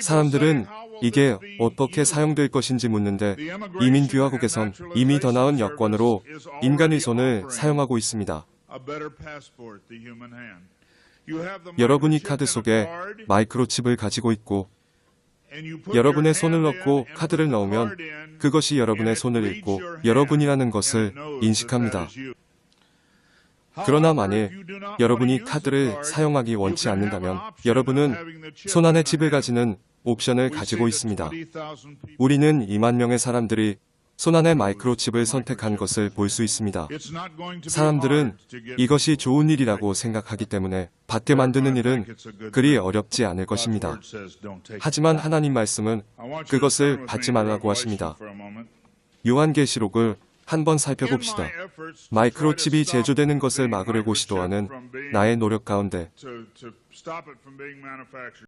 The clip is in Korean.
사람들은 이게 어떻게 사용될 것인지 묻는데 이민 귀화국에선 이미 더 나은 여권으로 인간의 손을 사용하고 있습니다. 여러분이 카드 속에 마이크로칩을 가지고 있고 여러분의 손을 넣고 카드를 넣으면 그것이 여러분의 손을 읽고 여러분이라는 것을 인식합니다. 그러나 만일 여러분이 카드를 사용하기 원치 않는다면 여러분은 손안에 칩을 가지는 옵션을 가지고 있습니다. 우리는 2만 명의 사람들이 손안의 마이크로칩을 선택한 것을 볼 수 있습니다. 사람들은 이것이 좋은 일이라고 생각하기 때문에 받게 만드는 일은 그리 어렵지 않을 것입니다. 하지만 하나님 말씀은 그것을 받지 말라고 하십니다. 요한계시록을 한번 살펴봅시다. 마이크로칩이 제조되는 것을 막으려고 시도하는 나의 노력 가운데